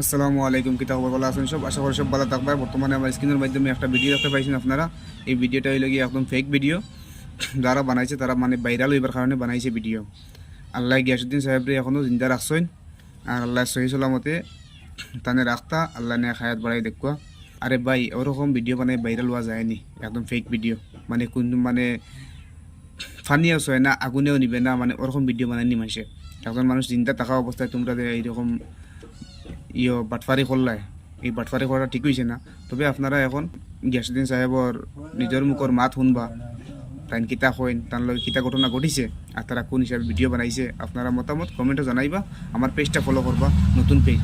আসসালামু আলাইকুম কিতা খবর? ভালো আছেন সব? আশা করি সব ভালো থাকবে বর্তমানে আমার স্ক্রিনের মাধ্যমে একটা ভিডিও দেখতে পাইছেন আপনারা। এই ভিডিওটা হইল গিয়ে একদম ফেক ভিডিও যারা বানাইছে, তারা মানে ভাইরাল হইবার কারণে বানাইছে ভিডিও আল্লাহ গিয়াসুদ্দিন সাহেবরে এখনও জিন্দা রাখছেন। আর আল্লাহ সহি সালামতে তানে রাখতা আল্লাহ নে খায়াত বাড়াই দেখুয়া। আরে ভাই, ওরকম ভিডিও মানে ভাইরাল হওয়া যায়নি, একদম ফেক ভিডিও মানে কোন মানে ফানিও হয় না, আগুনেও নিবে না মানে ওরকম ভিডিও বানায়নি মানুষে। একজন মানুষ চিন্তা থাকা অবস্থায় তোমরা এইরকম ইয়ে বাটফারি করলাই এই বাটফারি করা ঠিক হয়েছে না। তবে আপনারা এখন গিয়াসুদ্দিন সাহেবর নিজের মুখর মাত শুনবা। তাই কিতা হইন তার লগে কিতা ঘটনা ঘটিছে আর তারা কোন হিসাবে ভিডিও বানাইছে, আপনারা মতামত কমেন্টে জানাইবা। আমার পেজটা ফলো করবা নতুন পেজ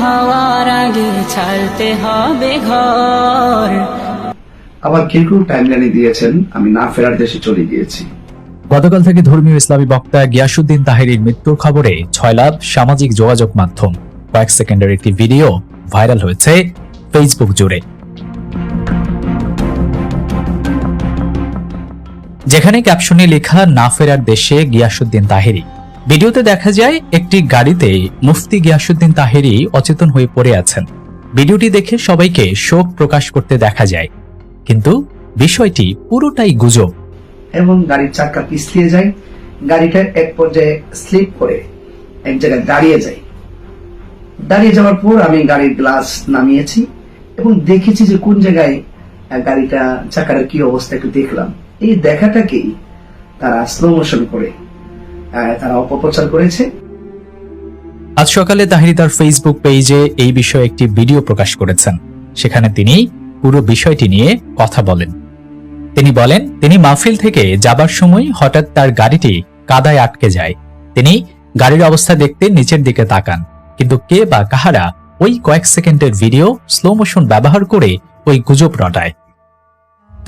হওয়ার আগে ছাড়তে হবে ঘর। আবার কেউ কেউ টাইমলাইনে দিয়েছেন আমি না ফেরার দেশে চলে গিয়েছি। গতকাল থেকে ধর্মীয় ইসলামী বক্তা গিয়াসুদ্দিন তাহেরির মৃত্যুর খবরে ছয়লাভ সামাজিক যোগাযোগ মাধ্যম। কয়েক সেকেন্ডের একটি ভিডিও ভাইরাল হয়েছে ফেসবুক জুড়ে। যেখানে ক্যাপশনে লেখা না ফেরার দেশে গিয়াসুদ্দিন তাহেরি। ভিডিওতে দেখা যায় একটি গাড়িতে মুফতি গিয়াসুদ্দিন তাহেরি অচেতন হয়ে পড়ে আছেন। ভিডিওটি দেখে সবাইকে শোক প্রকাশ করতে দেখা যায়। কিন্তু বিষয়টি পুরোটাই গুজব। এবং গাড়ির চাকা পিছলিয়ে যায় গাড়িটা এক পর্যায়ে স্লিপ করে এক জায়গায় দাঁড়িয়ে যায়। দাঁড়িয়ে যাওয়ার পর আমি গাড়ির গ্লাস নামিয়েছি এবং দেখেছি যে কোন জায়গায় গাড়িটা চাকার কি অবস্থা একটু দেখলাম। এই দেখাটাকেই তারা স্লো মোশন করে তারা অপপ্রচার করেছে। আজ সকালে তাহিরি তার ফেসবুক পেজে এই বিষয়ে একটি ভিডিও প্রকাশ করেছেন। সেখানে তিনি পুরো বিষয়টি নিয়ে কথা বলেন। তিনি বলেন, তিনি মাহফিল থেকে যাবার সময় হঠাৎ তার গাড়িটি কাদায় আটকে যায়। তিনি গাড়ির অবস্থা দেখতে নিচের দিকে তাকান। কিন্তু কে বা কাহারা ওই কয়েক সেকেন্ডের ভিডিও স্লো মোশন ব্যবহার করে ওই গুজব রটায়।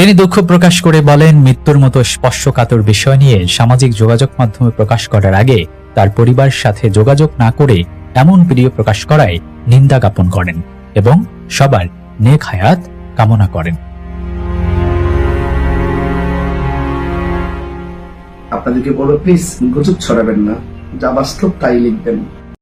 তিনি দুঃখ প্রকাশ করে বলেন, মৃত্যুর মতো স্পর্শকাতর বিষয় নিয়ে সামাজিক যোগাযোগ মাধ্যমে প্রকাশ করার আগে তার পরিবারের সাথে যোগাযোগ না করে এমন ভিডিও প্রকাশ করায় নিন্দা জ্ঞাপন করেন এবং সবার নেক হায়াত কামনা করেন। আপনাদেরকে বলো প্লিজ গুজব ছড়াবেন না, যা বাস্তব তাই লিখবেন।